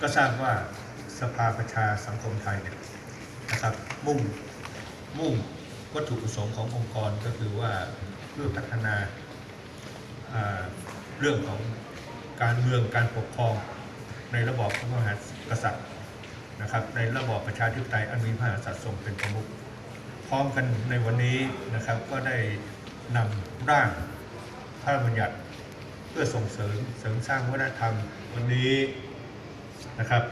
ก็ทราบว่าสภาประชาสังคมไทยเนี่ยนะครับมุ่งมุ่งวัตถุประสงค์ขององค์กรก็คือว่าเพื่อพัฒนาอ่าเรื่องของการเมืองการปกครองในระบอบพระมหากษัตริย์นะครับ ในระบอบประชาธิปไตยอันมีพระมหากษัตริย์ทรงเป็นประมุขพร้อมกันในวันนี้นะครับก็ได้นำร่างพระราชบัญญัติ เพื่อส่งเสริมเสริมสร้างวัฒนธรรมวันนี้ นะครับ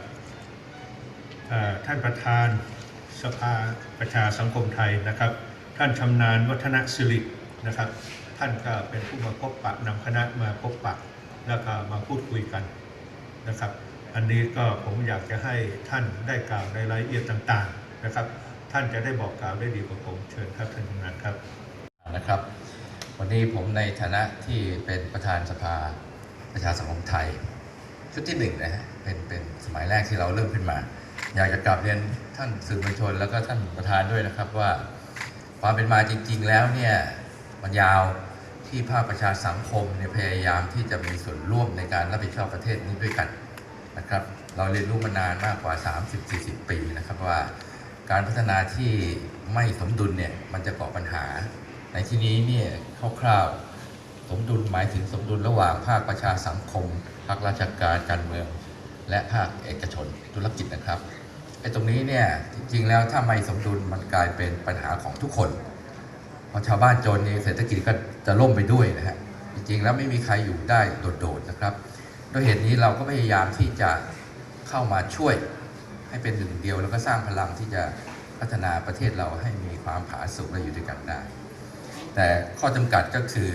ท่านประธานสภาประชาสังคมไทยนะครับ ท่านชำนาญวัฒนสิรินะครับ ท่านก็เป็นผู้มาพบปะนำคณะมาพบปะแล้วก็มาพูดคุยกันนะครับ อันนี้ก็ผมอยากจะให้ท่านได้กล่าวในรายละเอียดต่างๆนะครับ ท่านจะได้บอกกล่าวได้ดีกว่าผมเชิญครับท่านชำนาญครับนะครับ วันนี้ผมในฐานะที่เป็นประธานสภาประชาสังคมไทย ชุดที่หนึ่งนะฮะเป็นเป็นสมัยแรกที่เราเริ่มขึ้นมา อยากจะกลับเรียนท่านสื่อมวลชน แล้วก็ท่านประธานด้วยนะครับว่า ความเป็นมาจริง ๆ แล้วเนี่ยมันยาวที่ภาคประชาสังคมเนี่ยพยายามที่จะมีส่วนร่วมในการรับผิดชอบประเทศนี้ด้วยกันนะครับ เราเรียนรู้มานานมากกว่า 30-40 ปีนะครับว่า การพัฒนาที่ไม่สมดุลเนี่ยมันจะก่อปัญหา ในที่นี้เนี่ยคร่าวๆ มดุลหมายถึงสมดุลระหว่างภาคประชาสังคม ภาคราชการการเมือง และภาคเอกชนธุรกิจนะครับไอ้ตรงนี้เนี่ยจริงๆแล้วถ้าไม่สมดุลมันกลายเป็นปัญหาของทุกคนเพราะชาวบ้านจนนี่เศรษฐกิจก็จะล่มไปด้วยนะฮะจริงๆแล้วไม่มีใครอยู่ได้โดดๆนะครับด้วยเหตุนี้เราก็พยายามที่จะเข้ามาช่วยให้เป็นหนึ่งเดียว แล้วก็สร้างพลังที่จะพัฒนาประเทศเราให้มีความผาสุกและอยู่ด้วยกันได้ แต่ข้อจำกัดก็คือ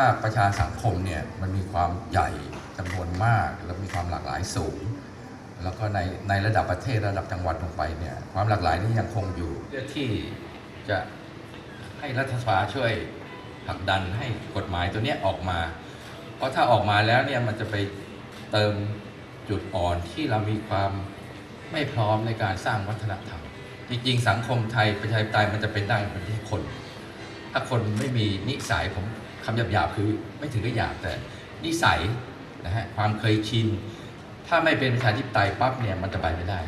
ถ้าประชาสังคมเนี่ยมันมีความใหญ่จำนวนมากแล้วมีความหลากหลายสูง แล้วก็ในในระดับประเทศระดับจังหวัดลงไปเนี่ยความหลากหลายนี้ยังคงอยู่เพื่อที่จะให้รัฐสภาช่วยผลักดันให้กฎหมายตัวนี้ออกมา เพราะถ้าออกมาแล้วเนี่ยมันจะไปเติมจุดอ่อนที่เรามีความไม่พร้อมในการสร้างวัฒนธรรม จริงๆ สังคมไทยประชาธิปไตยมันจะเป็นได้เป็นที่คน ถ้าคนไม่มีนิสัยผม คำหยาบๆคือไม่ถึงกับหยาบแต่นิสัยนะฮะความเคยชิน ถ้าไม่เป็นประชาธิปไตยปั๊บเนี่ยมันจะไปไม่ได้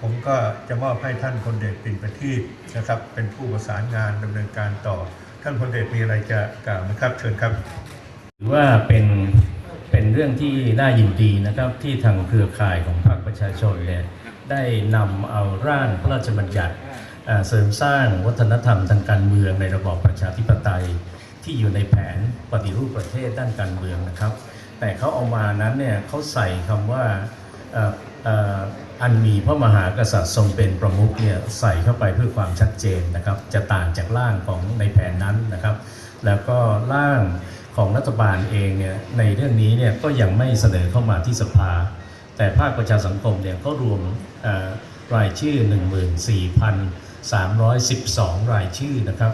ผมก็จะมอบให้ท่านพลเดชปิ่นประทีปนะครับ เป็นผู้ประสานงานดำเนินการต่อ ท่านพลเดชมีอะไรจะกล่าวไหมครับ เชิญครับถือว่าเป็นเป็นเรื่องที่น่ายินดีนะครับที่ทางเครือข่ายของพรรคประชาชนเนี่ยได้นำเอาร่างพระราชบัญญัติเอ่อเสริมสร้างวัฒนธรรมทางการเมืองในระบอบประชาธิปไตย ที่อยู่ในแผนปฏิรูปประเทศด้านการเมืองนะครับ แต่เขาเอามานั้นเนี่ยเขาใส่คำว่าอันมีพระมหากษัตริย์ทรงเป็นประมุขเนี่ยใส่เข้าไปเพื่อความชัดเจนนะครับ จะต่างจากร่างของในแผนนั้นนะครับ แล้วก็ร่างของรัฐบาลเองเนี่ยในเรื่องนี้เนี่ยก็ยังไม่เสนอเข้ามาที่สภา แต่ภาคประชาสังคมเนี่ยก็รวมเอ่อรายชื่อ 14,312 รายชื่อนะครับ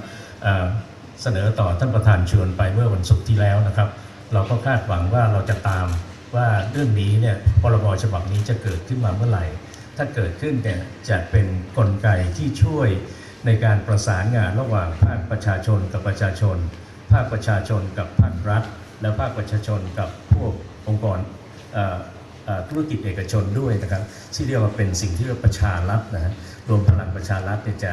เสนอต่อท่านประธานชวนไปเมื่อวันศุกร์ที่แล้วนะครับ เราก็คาดหวังว่าเราจะตามว่าเรื่องนี้เนี่ยพรบฉบับนี้จะเกิดขึ้นมาเมื่อไหร่ ถ้าเกิดขึ้นเนี่ยจะเป็นกลไกที่ช่วยในการประสานงานระหว่างภาคประชาชนกับประชาชน ภาคประชาชนกับภาครัฐ และภาคประชาชนกับพวกองค์กรธุรกิจเอกชนด้วยนะครับที่เรียกว่าเป็นสิ่งที่เรียกว่าประชารัฐนะฮะรวมพลังประชารัฐเนี่ยจะ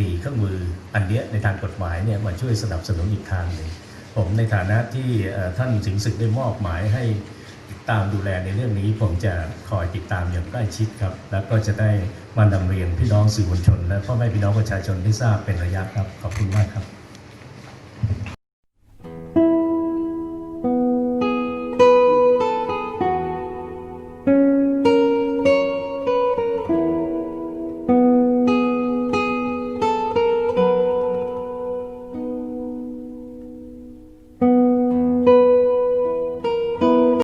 มีเครื่องมืออันเนี้ยในทางกฎหมายเนี่ยมาช่วยสนับสนุนอีกทางหนึ่งผมในฐานะที่ท่านสิงศึกได้มอบหมายให้ติดตามดูแลในเรื่องนี้ ผมจะคอยติดตามอย่างใกล้ชิดครับ แล้วก็จะได้มานำเรียนพี่น้องสื่อมวลชน และพ่อแม่พี่น้องประชาชนที่ทราบเป็นระยะครับขอบคุณมากครับ